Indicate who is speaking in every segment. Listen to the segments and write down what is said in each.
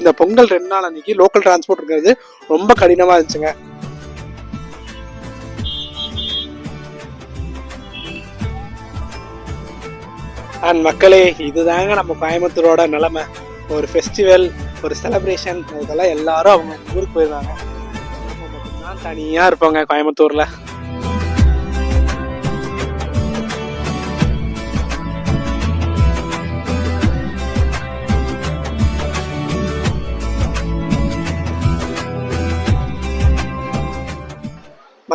Speaker 1: இந்த பொங்கல் ரெண்டு நாள் அன்னைக்கு லோக்கல் டிரான்ஸ்போர்ட் இருக்கிறது ரொம்ப கடினமா இருந்துச்சுங்க. அண்ட் மக்களே இதுதாங்க நம்ம கோயம்புத்தூரோட நிலைமை. ஒரு ஃபெஸ்டிவல் ஒரு செலப்ரேஷன் இதெல்லாம் எல்லாரும் அவங்க ஊருக்கு போயிருந்தாங்க தனியாக இருப்பாங்க கோயம்புத்தூரில்.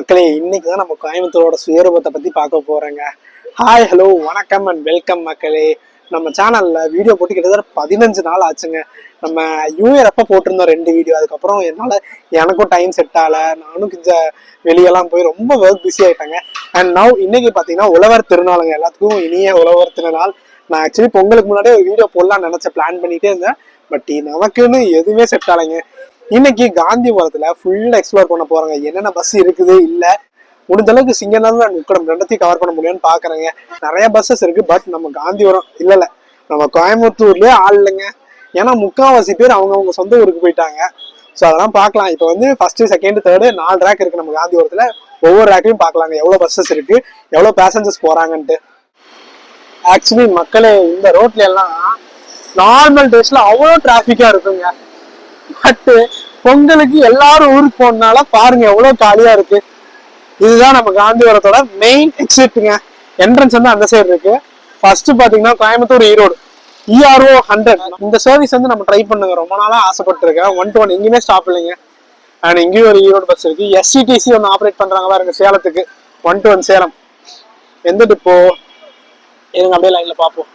Speaker 1: மக்களே இன்னைக்கு தான் நம்ம கோயம்புத்தூரோட சுயரூபத்தை பத்தி பார்க்க போறேங்க. ஹாய் ஹலோ வணக்கம் அண்ட் வெல்கம் மக்களே. நம்ம சேனல்ல வீடியோ போட்டு கிட்டத்தட்ட பதினஞ்சு நாள் ஆச்சுங்க. நம்ம யூஏர் அப்போ போட்டிருந்தோம் ரெண்டு வீடியோ அதுக்கப்புறம் என்னால எனக்கும் டைம் செட் ஆகல. நானும் கொஞ்சம் வெளியெல்லாம் போய் ரொம்ப ஒர்க் பிஸி ஆயிட்டாங்க. அண்ட் நவ் இன்னைக்கு பார்த்தீங்கன்னா உழவர் திருநாளுங்க. எல்லாத்துக்கும் இனிய உழவர் திருநாள். நான் ஆக்சுவலி பொங்கலுக்கு முன்னாடியே ஒரு வீடியோ போடலாம்னு நினைச்ச பிளான் பண்ணிட்டே இருந்தேன். பட் நமக்குன்னு எதுவுமே செட் ஆகலைங்க. இன்னைக்கு காந்திபுரத்துல ஃபுல்லா எக்ஸ்ப்ளோர் பண்ண போறாங்க. என்னென்ன பஸ் இருக்குது? இல்ல முடிஞ்ச அளவுக்கு சிங்கனாலும் நான் உட்கடம் ரெண்டத்தையும் கவர் பண்ண முடியும்னு பாக்குறேங்க. நிறைய பஸ்ஸஸ் இருக்கு பட் நம்ம காந்திபுரம் இல்ல இல்ல. நம்ம கோயம்புத்தூர்லயே ஆள் இல்லைங்க. ஏன்னா முக்காவாசி பேர் அவங்கவுங்க சொந்த ஊருக்கு போயிட்டாங்க. ஸோ அதெல்லாம் பார்க்கலாம் இப்போ வந்து ஃபர்ஸ்ட் செகண்ட் தேர்டு நாலு ரேக் இருக்கு நம்ம காந்திபுரத்துல ஒவ்வொரு ரேக்கையும் பார்க்கலாங்க எவ்வளோ பஸ்ஸஸ் இருக்கு? எவ்வளோ பேசஞ்சர்ஸ் போறாங்கன்ட்டு. ஆக்சுவலி மக்களே இந்த ரோட்ல எல்லாம் நார்மல் டேஸ்ல அவ்வளோ டிராஃபிக்கா இருக்குங்க. பட்டு பொங்கலுக்கு எல்லாரும் ஊருக்கு போனால பாருங்க எவ்வளவு காலியா இருக்கு. இதுதான் நம்ம காந்திபுரத்தோட மெயின் எக்ஸிட்டுங்க என்ட்ரன்ஸ் வந்து அந்த சைடு இருக்கு. ஃபர்ஸ்ட் பாத்தீங்கன்னா கோயம்புத்தூர் ஈரோடு. இஆர்ஓ ஹண்ட்ரட் இந்த சர்வீஸ் வந்து நம்ம ட்ரை பண்ணுங்க. ரொம்ப நாளா ஆசைப்பட்டிருக்கேன். ஒன் டு ஒன் எங்கேயுமே ஸ்டாப் இல்லைங்க. அண்ட் இங்கேயும் ஒரு ஈரோடு பஸ் இருக்கு. எஸ்சிடிசி ஒன்று ஆப்ரேட் பண்றாங்க பாருங்க சேலத்துக்கு. One two one Salem. எந்த டிப்போ இருங்க அப்படியே லைன்ல பார்ப்போம்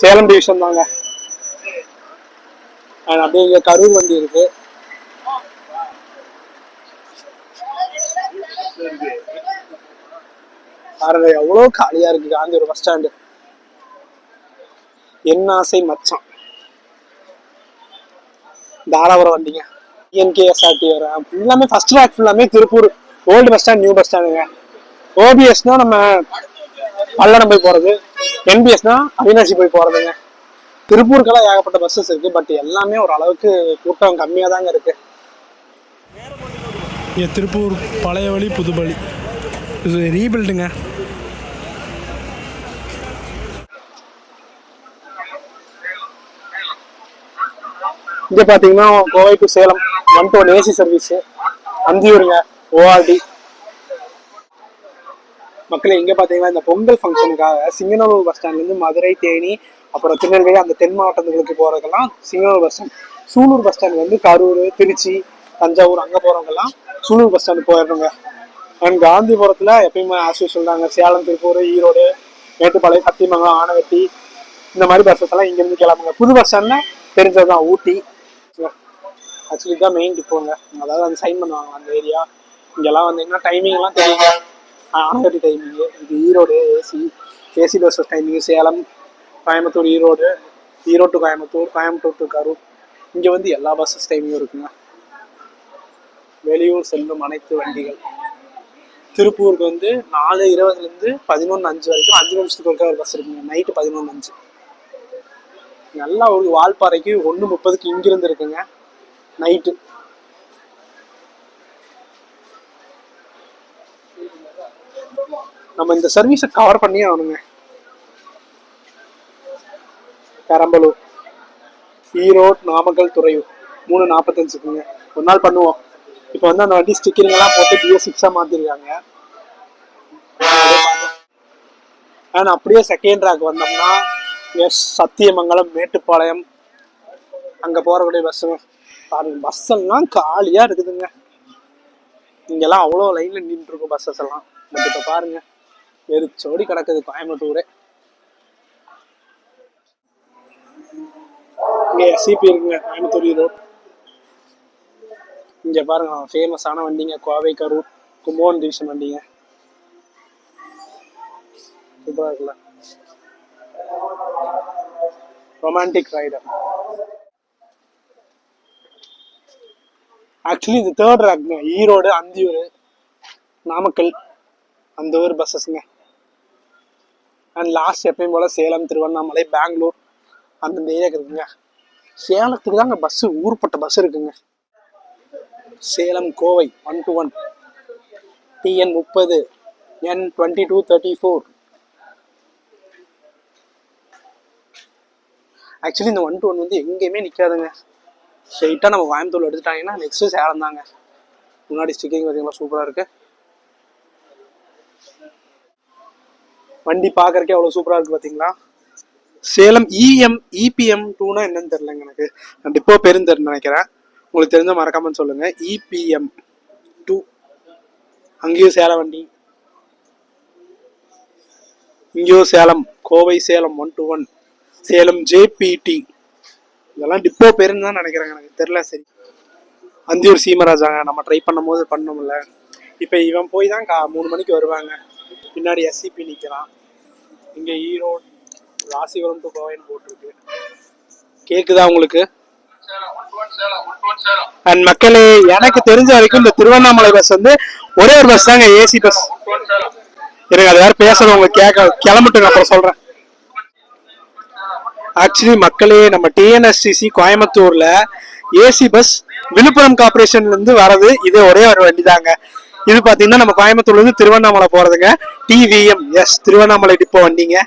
Speaker 1: சேலம் டிவிஷன் தாங்க. அண்ட் அப்படியே இங்க கரூர் வண்டி இருக்கு. பாருங்க எவ்வளோ காலியா இருக்கு காந்தியூர் பஸ் ஸ்டாண்டு என் ஆசை மச்சான். தாராபுரம் வண்டிங்க. என்கேஎஸ்ஆர்டி வர எல்லாமே ஃபர்ஸ்ட் ரேக் ஃபுல்லாமே Tiruppur. Old bus stand new bus ஸ்டாண்டுங்க ஓபிஎஸ்னா நம்ம பல்லடம் போய் போறது. என்பிஎஸ்னா அவினாசி போய் போறதுங்க. திருப்பூருக்கெல்லாம் ஏகப்பட்ட பஸ்ஸஸ் இருக்கு. பட் எல்லாமே ஒரு அளவுக்கு கூட்டம் கம்மியா தாங்க இருக்கு.
Speaker 2: இங்கே திருப்பூர் பழைய வழி புதுபலி இது ரீபில்டுங்க
Speaker 1: இங்க பாத்தீங்கன்னா Kovai to Salem one two one AC service அந்தியூருங்க ORD மக்களை இங்க பாத்தீங்கன்னா இந்த பொங்கல் ஃபங்க்ஷனுக்காக சிங்கநல்லூர் பஸ் ஸ்டாண்ட்ல இருந்து மதுரை தேனி அப்புறம் திருநெல்வேலி அந்த தென் மாவட்டங்களுக்கு போறதுக்கெல்லாம் Singanallur bus stand Sulur bus stand வந்து கரூர் திருச்சி தஞ்சாவூர் அங்க போறவங்கலாம் சூலூர் பஸ் ஸ்டாண்ட் போயிடுறோங்க அண்ட் காந்திபுரத்துல எப்பயுமே ஆசை சொல்றாங்க சேலம் திருப்பூர் ஈரோடு மேட்டுப்பாளையம் சத்தியமங்கலம் ஆனவட்டி இந்த மாதிரி பஸ்ஸஸ் எல்லாம் இங்க இருந்து கிளம்புங்க. புது பஸ் ஸ்டாண்ட்ல தெரிஞ்சதுதான் ஊட்டி. ஆக்சுவலி தான் மெயின் டிப்போங்க அதாவது அந்த சைன் பண்ணுவாங்க அந்த ஏரியா இங்கெல்லாம் வந்தீங்கன்னா என்ன தெரியுங்க ஆனகட்டி டைமிங்கு இது Erode AC AC buses timing Salem Coimbatore Erode Erode to Coimbatore Coimbatore to Karur. இங்கே வந்து எல்லா பஸ்ஸஸ் டைமிங்கும் இருக்குங்க. வெளியூர் செல்லும் அனைத்து வண்டிகள். திருப்பூருக்கு வந்து நாலு இருபதுலேருந்து பதினொன்று அஞ்சு வரைக்கும் அஞ்சு நிமிஷத்துக்கு ஒருக்கா ஒரு பஸ் இருக்குங்க. நைட்டு பதினொன்று அஞ்சு. நல்லா ஒரு வால்பாறைக்கு ஒன்று முப்பதுக்கு இங்கிருந்து இருக்குங்க. நைட்டு நம்ம இந்த சர்வீஸை கவர் பண்ணியே ஆகணுங்க. பெரம்பலூர். E ஈரோடு நாமக்கல் துறையூர். மூணு நாற்பத்தஞ்சுக்குங்க ஒரு நாள் பண்ணுவோம். இப்போ வந்து அந்த வண்டி ஸ்டிக்கரிங்கெல்லாம் போட்டு பிஎஸ் சிக்ஸாக மாற்றிருக்காங்க அண்ட் அப்படியே செகண்ட் ட்ராக் வந்தோம்னா எஸ் சத்தியமங்கலம் மேட்டுப்பாளையம். அங்கே போகிறக்கூடிய பஸ்ஸுங்க பாருங்க பஸ் எல்லாம் காலியாக இருக்குதுங்க. இங்கெல்லாம் அவ்வளோ லைனில் நின்றுருக்கும் பஸ்ஸஸ் எல்லாம். பட் இப்போ பாருங்கள் எரிச்சோடி கிடக்குது கோயம்புத்தூரே. இங்கே எஸ்சிபி இருக்குங்க கோயம்புத்தூர் ரோட் இங்க பாருங்க ஃபேமஸான வண்டிங்க கோவை கரூர் கும்போன் டிவிஷன் வண்டிங்க. சூப்பராக இருக்குல்ல. ரொமான்டிக் ரைடர் ஆக்சுவலி இது தேர்ட் ரேக்குங்க ஈரோடு அந்தியூர் நாமக்கல் அந்த ஊர் பஸ்ஸஸ்ங்க அண்ட் லாஸ்ட் எப்பயும் போல் சேலம் திருவண்ணாமலை பெங்களூர் அந்தந்த ஏரியாவுக்கு இருக்குங்க. சேலத்துக்கு தாங்க பஸ்ஸு ஊர்பட்ட பஸ் இருக்குங்க. Salem Kovai one two one TN முப்பது N twenty two thirty four actually இந்த ஒன் டு ஒன் வந்து எங்கேயுமே நிற்காதுங்க ஸ்ட்ரைட்டாக நம்ம கோயம்புத்தூர் எடுத்துட்டாங்கன்னா நெக்ஸ்ட்டு சேலம் தாங்க முன்னாடி ஸ்டிக்கிங் பார்த்தீங்களா சூப்பராக இருக்குது வண்டி பார்க்கறக்கே அவ்வளோ சூப்பராக இருக்கு பார்த்தீங்களா சேலம் இஎம் இபிஎம் டூனா என்னன்னு தெரிலங்க எனக்கு. டிப்போ பெருந்தர் நினைக்கிறேன். உங்களுக்கு தெரிஞ்ச மறக்காமன்னு சொல்லுங்க. இபிஎம் டூ அங்கேயும் சேலம் வண்டி. இங்கேயும் Salem Kovai Salem one two one Salem JPT இதெல்லாம் டிப்போ பேருன்னு தான் நினைக்கிறேங்க எனக்கு. தெரில சரி. அந்தியூர் சீமராஜாங்க நம்ம ட்ரை பண்ணும்போது பண்ணோம்ல. இப்போ இவன் போய் தான் கா மூணு மணிக்கு வருவாங்க. பின்னாடி எஸ்சிபி நிற்கிறான் இங்கே ஈரோடு ராசிபுரம் டு கோவைன்னு போட்டிருக்கு. கேக்குதா உங்களுக்கு? அண்ட் மக்களே எனக்கு தெரிஞ்ச வரைக்கும் இந்த திருவண்ணாமலை பஸ் வந்து ஒரே ஒரு பஸ் தாங்க ஏசி பஸ் இருங்க அது வேற பேசணும் உங்களுக்கு கேட்க கிளம்பிட்டுங்க அப்புறம் சொல்றேன். ஆக்சுவலி மக்களே நம்ம டிஎன்எஸ்டிசி கோயம்புத்தூர்ல ஏசி பஸ் விழுப்புரம் கார்பரேஷன்ல இருந்து வரது இதே ஒரே ஒரு வண்டி தாங்க இது பாத்தீங்கன்னா நம்ம கோயம்புத்தூர்ல இருந்து திருவண்ணாமலை போறதுங்க. டிவிஎம் எஸ் திருவண்ணாமலை டிப்போ வண்டிங்க.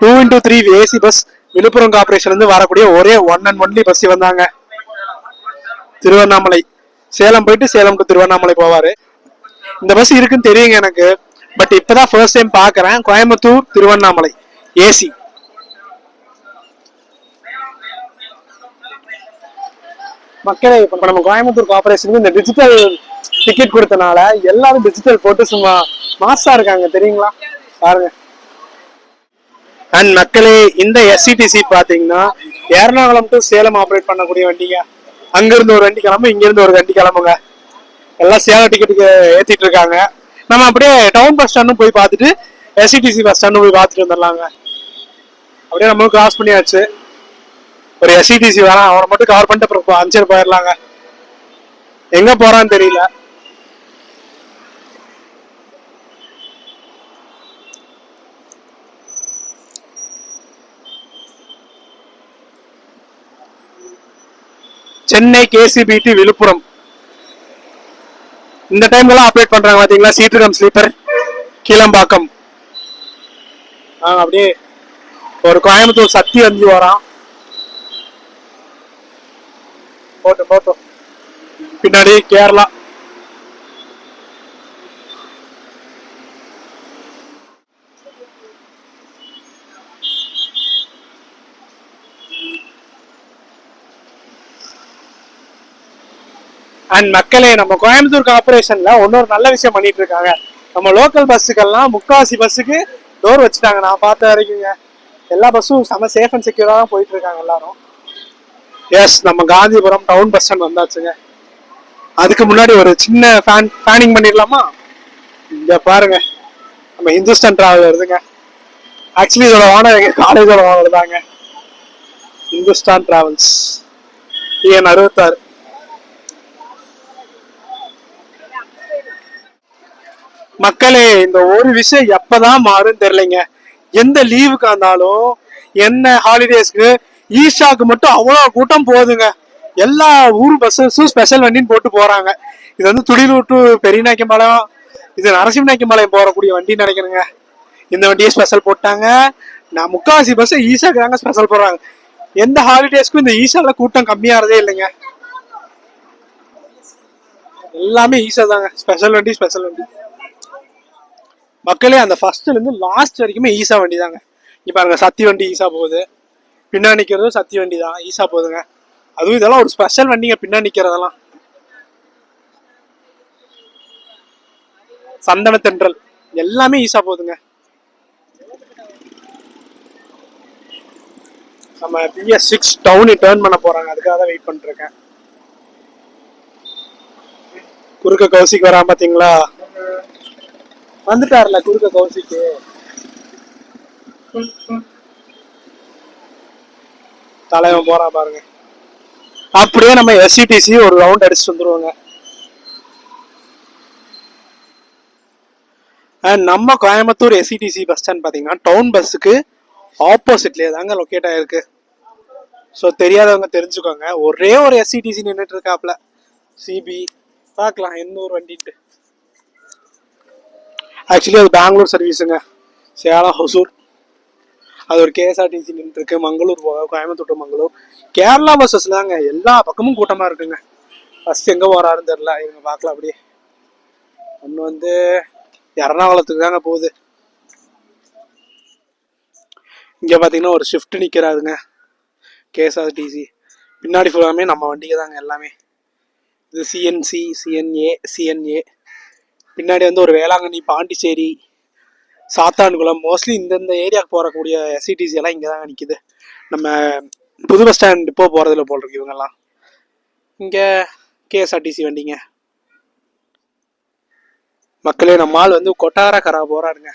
Speaker 1: Two into three AC bus Villupuram கார்பரேஷன்ல இருந்து வரக்கூடிய ஒரே ஒன் அண்ட் ஒன்லி பஸ் வந்தாங்க திருவண்ணாமலை. சேலம் போயிட்டு சேலம் டு திருவண்ணாமலை போவாரு. இந்த பஸ் இருக்குன்னு தெரியுங்க எனக்கு. பட் இப்பதான் ஃபர்ஸ்ட் டைம் பாக்குறேன். கோயம்புத்தூர் திருவண்ணாமலை. ஏசி மக்களே இப்ப நம்ம கோயம்புத்தூர் கார்பரேஷனுக்கு இந்த டிஜிட்டல் டிக்கெட் கொடுத்தனால எல்லாரும் டிஜிட்டல் போட்டு சும்மா மாசா இருக்காங்க தெரியுங்களா? பாருங்க. அண்ட் மக்களே இந்த எஸ்சிடிசி பாத்தீங்கன்னா எர்ணாகுளம் டு சேலம் ஆப்ரேட் பண்ணக்கூடிய வண்டிங்க. அங்கிருந்து ஒரு வண்டி கிளம்பு இங்கிருந்து ஒரு வண்டி கிளம்புங்க. எல்லாம் சேலம் டிக்கெட்டுக்கு ஏத்திட்டு இருக்காங்க. நம்ம அப்படியே டவுன் பஸ் ஸ்டாண்டும் போய் பார்த்துட்டு எஸ்சிடிசி பஸ் ஸ்டாண்டும் போய் பார்த்துட்டு வந்துடலாங்க. அப்படியே நம்மளும் கிராஸ் பண்ணியாச்சு. ஒரு எஸ்சிடிசி வரான் அவனை மட்டும் கவர் பண்ணிட்டு அப்புறம் அஞ்சர் போயிடலாங்க. எங்க போறான்னு தெரியல. சென்னை கேசிபிடி விழுப்புரம். இந்த டைம்ல ஆப்ரேட் பண்றாங்க பாத்தீங்களா? சீட்டு கம் ஸ்லீப்பர் கீழம்பாக்கம் அப்படியே ஒரு கோயம்புத்தூர் சக்தி வந்து வரான் போட்டோம் போட்டும் பின்னாடி கேரளா. அண்ட் மக்களே நம்ம கோயம்புத்தூர் கார்பரேஷன்ல இன்னொரு நல்ல விஷயம் பண்ணிட்டு இருக்காங்க நம்ம லோக்கல் பஸ்ஸுக்கெல்லாம் முக்காவாசி பஸ்ஸுக்கு டோர் வச்சுட்டாங்க. நான் பார்த்த வரைக்குங்க. எல்லா பஸ்ஸும் செம சேஃப் அண்ட் செக்யூரா தான் போயிட்டு இருக்காங்க எல்லாரும். எஸ் நம்ம காந்திபுரம் டவுன் பஸ் ஸ்டாண்ட் வந்தாச்சுங்க. அதுக்கு முன்னாடி ஒரு சின்ன ஃபேன் ஃபேனிங் பண்ணிடலாமா? இங்க பாருங்க. நம்ம ஹிந்துஸ்தான் டிராவல் வருதுங்க. ஆக்சுவலி இதோட ஓனர் எங்க? காலேஜோட ஓனர் தாங்க. ஹிந்துஸ்தான் டிராவல்ஸ் டிஎன் அறுபத்தாறு. மக்களே இந்த ஒரு விஷயம் எப்பதான் மாறும் தெரியலைங்க. எந்த லீவுக்கு இருந்தாலும் என்ன ஹாலிடேஸ்க்கு ஈஷாக்கு மட்டும் அவ்வளோ கூட்டம் போகுதுங்க எல்லா ஊர் பஸ்ஸஸும் ஸ்பெஷல் வண்டின்னு போட்டு போறாங்க. இது வந்து துடிலூர் டு பெரியநாயக்கம்பாளையம் இது நரசிம்மநாயக்கம்பாளையம் போறக்கூடிய வண்டின்னு நினைக்கிறேங்க இந்த வண்டியை ஸ்பெஷல் போட்டாங்க. நான் முக்காவாசி பஸ் ஈஷாக்கு தாங்க ஸ்பெஷல் போடுறாங்க. எந்த ஹாலிடேஸ்க்கும் இந்த ஈஷால கூட்டம் கம்மியாகிறதே இல்லைங்க. எல்லாமே ஈஸா தாங்க ஸ்பெஷல் வண்டி ஸ்பெஷல் வண்டி. மக்களே அந்த ஃபர்ஸ்ட்லேருந்து லாஸ்ட் வரைக்குமே ஈஸா வண்டி தாங்க இப்போ பாருங்க சத்தி வண்டி ஈஸா போகுது. பின்னா நிற்கிறதும் சத்தி வண்டி தான் ஈஸா போகுதுங்க. அதுவும் இதெல்லாம் ஒரு ஸ்பெஷல் வண்டிங்க பின்னா நிற்கிறதெல்லாம் சந்தன தென்றல். எல்லாமே ஈஸா போகுதுங்க. நம்ம பிஎஸ் சிக்ஸ் டவுன் டேர்ன் பண்ண போறாங்க. அதுக்காக தான் வெயிட் பண்ணிருக்கேன் குறுக்க கவுசிக்கு வரா பாத்தீங்களா? வந்துட்டார்ல குறுக்க கவுசிக்கு. தலைவன் போறான் பாருங்க. அப்படியே நம்ம எஸ்சிடிசி ஒரு ரவுண்ட் அடிச்சுட்டு வந்துருவோங்க. நம்ம கோயம்புத்தூர் எஸ்சிடிசி பஸ் ஸ்டாண்ட் பார்த்தீங்கன்னா டவுன் பஸ்ஸுக்கு ஆப்போசிட்லேயே தாங்க லொக்கேட் ஆகிருக்கு ஸோ தெரியாதவங்க தெரிஞ்சுக்கோங்க. ஒரே ஒரு எஸ்சிடிசி நின்றுட்டு இருக்காப்ல. சிபி பார்க்கலாம் எந்த ஒரு வண்டின்ட்டு. ஆக்சுவலி அது பெங்களூர் சர்வீஸுங்க சேலம் ஹொசூர் அது ஒரு கேஎஸ்ஆர்டிசி நின்று இருக்கு. மங்களூர் போக கோயம்புத்தூர் மங்களூர். கேரளா பஸ்ஸஸ் தாங்க எல்லா பக்கமும் கூட்டமாக இருக்குங்க. பஸ் எங்கே போகிறாருன்னு தெரில இவங்க பார்க்கலாம் அப்படியே. ஒன்று வந்து எறணாகுளத்துக்கு தாங்க போகுது. இங்கே பார்த்தீங்கன்னா ஒரு ஷிஃப்ட் நிற்கிறாருங்க கேஎஸ்ஆர்டிசி பின்னாடி ஃபுல்லாமே நம்ம வண்டிக்கு தாங்க எல்லாமே. இது சிஎன்சி சிஎன்ஏ சிஎன்ஏ பின்னாடி வந்து ஒரு வேளாங்கண்ணி பாண்டிச்சேரி சாத்தான்குளம் மோஸ்ட்லி இந்தந்த ஏரியாவுக்கு போகக்கூடிய எஸ்சிடிசி எல்லாம் இங்கே தாங்க நிற்கிது நம்ம புது பஸ் ஸ்டாண்ட் இப்போ போகிறதுல போல் இருக்கு இவங்கெல்லாம். இங்கே கேஎஸ்ஆர்டிசி வண்டிங்க. மக்களே நம்ம ஆள் வந்து கொட்டாரக்கரா போகிறாருங்க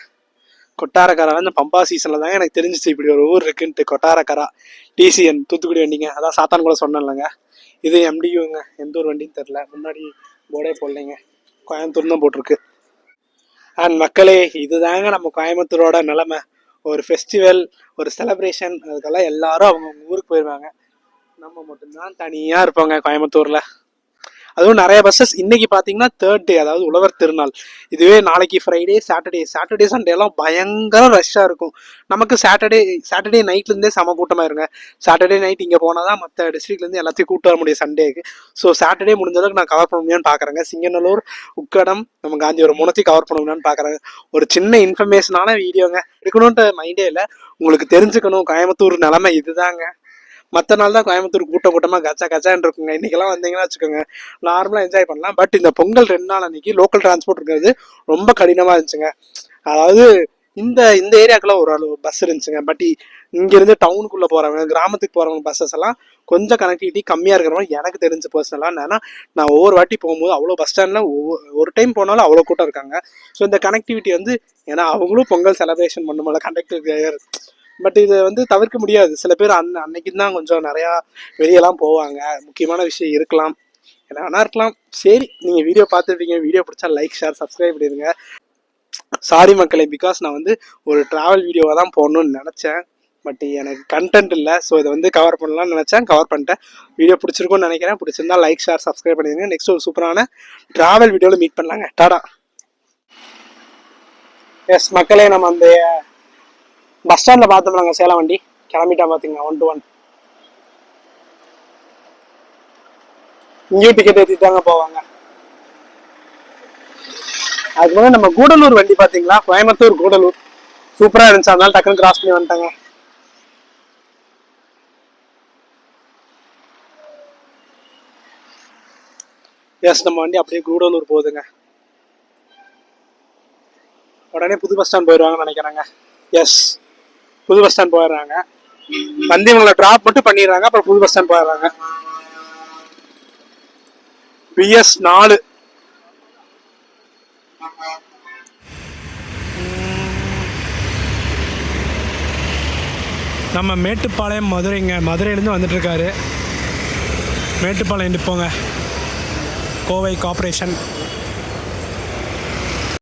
Speaker 1: கொட்டாரக்கரா வந்து பம்பா சீசனில் தாங்க எனக்கு தெரிஞ்சிச்சு இப்படி ஒரு ஊர் இருக்குன்ட்டு கொட்டாரக்கரா டிசிஎன் தூத்துக்குடி வண்டிங்க. அதான் சாத்தான்குளம் சொன்னேன்லங்க. இது எம்டியூங்க எந்த ஒரு வண்டின்னு தெரில முன்னாடி போர்டே போடலைங்க. கோயம்புத்தூர் தான் போட்டிருக்கு. அண்ட் மக்களே இதுதாங்க நம்ம கோயம்புத்தூரோட நிலமை. ஒரு ஃபெஸ்டிவல் ஒரு செலப்ரேஷன் அதுக்கெல்லாம் எல்லாரும் அவங்க ஊருக்கு போயிடுவாங்க நம்ம மட்டும்தான் தனியாக இருப்போங்க கோயம்புத்தூரில். அதுவும் நிறைய பஸ்ஸஸ் இன்னைக்கு பார்த்தீங்கன்னா தேர்ட் டே அதாவது உழவர் திருநாள். இதுவே நாளைக்கு ஃப்ரைடே சாட்டர்டே சாட்டர்டே சண்டே எல்லாம் பயங்கர ரஷ்ஷாக இருக்கும். நமக்கு சாட்டர்டே சாட்டர்டே நைட்லேருந்தே செம கூட்டமாக இருங்க. சாட்டர்டே நைட் இங்கே போனால் தான் மற்ற டிஸ்ட்ரிக்ட்லேருந்து எல்லாத்தையும் கூட்டு வர முடியும் சண்டேக்கு ஸோ சாட்டர்டே முடிஞ்ச அளவுக்கு நான் கவர் பண்ண முடியும்னு பார்க்குறேங்க சிங்கநல்லூர் உக்கடம் நம்ம காந்திபுரம் மூணத்தையும் கவர் பண்ண முடியும்னு பார்க்குறாங்க ஒரு சின்ன இன்ஃபர்மேஷனான வீடியோங்க இருக்கணும்ன்ற மைண்டே இல்லை. உங்களுக்கு தெரிஞ்சுக்கணும். கோயம்புத்தூர் நிலமை இதுதாங்க. மற்ற நாள் தான் கோயம்புத்தூர் கூட்டம் கூட்டமாக கச்சா கச்சான்னு இருக்குங்க. இன்றைக்கெல்லாம் வந்தீங்கன்னா வச்சுக்கோங்க. நார்மலாக என்ஜாய் பண்ணலாம். பட் இந்த பொங்கல் ரெண்டு நாள் அன்றைக்கி லோக்கல் டிரான்ஸ்போர்ட் இருக்கிறது ரொம்ப கடினமாக இருந்துச்சுங்க. அதாவது இந்த இந்த ஏரியாக்குள்ள ஒரு அளவு பஸ் இருந்துச்சுங்க. பட் இங்கேருந்து டவுனுக்குள்ளே போகிறவங்க கிராமத்துக்கு போகிறவங்க பஸ்ஸஸ் எல்லாம் கொஞ்சம் கனெக்டிவிட்டி கம்மியாக இருக்கிறவங்க எனக்கு தெரிஞ்ச பர்சனலாக என்னன்னா நான் ஒவ்வொரு வாட்டி போகும்போது அவ்வளோ பஸ் ஸ்டாண்டில் ஒரு டைம் போனாலும் அவ்வளோ கூட்டம் இருக்காங்க. ஸோ இந்த கனெக்டிவிட்டி வந்து ஏன்னா அவங்களும் பொங்கல் செலிப்ரேஷன் பண்ணும்போது கண்டக்டர் பட் இதை வந்து தவிர்க்க முடியாது. சில பேர் அன் அன்னைக்கு தான் கொஞ்சம் நிறையா வெளியெல்லாம் போவாங்க. முக்கியமான விஷயம் இருக்கலாம். ஏன்னா வேணா இருக்கலாம். சரி நீங்கள் வீடியோ பார்த்துருப்பீங்க. வீடியோ பிடிச்சா லைக் ஷேர் சப்ஸ்கிரைப் பண்ணிடுங்க சாரி மக்களை பிகாஸ் நான் வந்து ஒரு ட்ராவல் வீடியோவாக தான் போடணும்னு நினச்சேன். பட் எனக்கு கண்டென்ட் இல்லை. ஸோ இதை வந்து கவர் பண்ணலாம்னு நினச்சேன். கவர் பண்ணிட்டேன். வீடியோ பிடிச்சிருக்கும்னு நினைக்கிறேன். பிடிச்சிருந்தா லைக் ஷேர் சப்ஸ்கிரைப் பண்ணிடுங்க நெக்ஸ்ட் ஒரு சூப்பரான ட்ராவல் வீடியோவில் மீட் பண்ணலாங்க. டாடா எஸ் மக்களே நம்ம அந்த பஸ் ஸ்டாண்டில் பார்த்தோம்னாங்க சேலம் வண்டி கிளம்பிட்டா பார்த்தீங்கன்னா ஒன் டு ஒன் இங்கேயும் டிக்கெட் ஏற்றிட்டு தாங்க போவாங்க. அதுக்கு முன்னாடி நம்ம கூடலூர் வண்டி பார்த்தீங்களா கோயம்புத்தூர் கூடலூர். சூப்பராக இருந்துச்சு. அதனால டக்குன்னு கிராஸ் பண்ணி வந்துட்டாங்க. எஸ் நம்ம வண்டி அப்படியே கூடலூர் போகுதுங்க. உடனே புது பஸ் ஸ்டாண்ட் போயிடுவாங்கன்னு நினைக்கிறாங்க. எஸ் புது பஸ் ஸ்டாண்ட் போயிடுறாங்க. வந்து இவங்களை ட்ராப் மட்டும் பண்ணிடுறாங்க. அப்புறம் புது பஸ் ஸ்டாண்ட் போயிடுறாங்க. பிஎஸ் நாலு.
Speaker 2: நம்ம மேட்டுப்பாளையம் மதுரைங்க மதுரையிலேருந்து வந்துட்டுருக்காரு. மேட்டுப்பாளையம் போங்க. கோவை கார்ப்பரேஷன்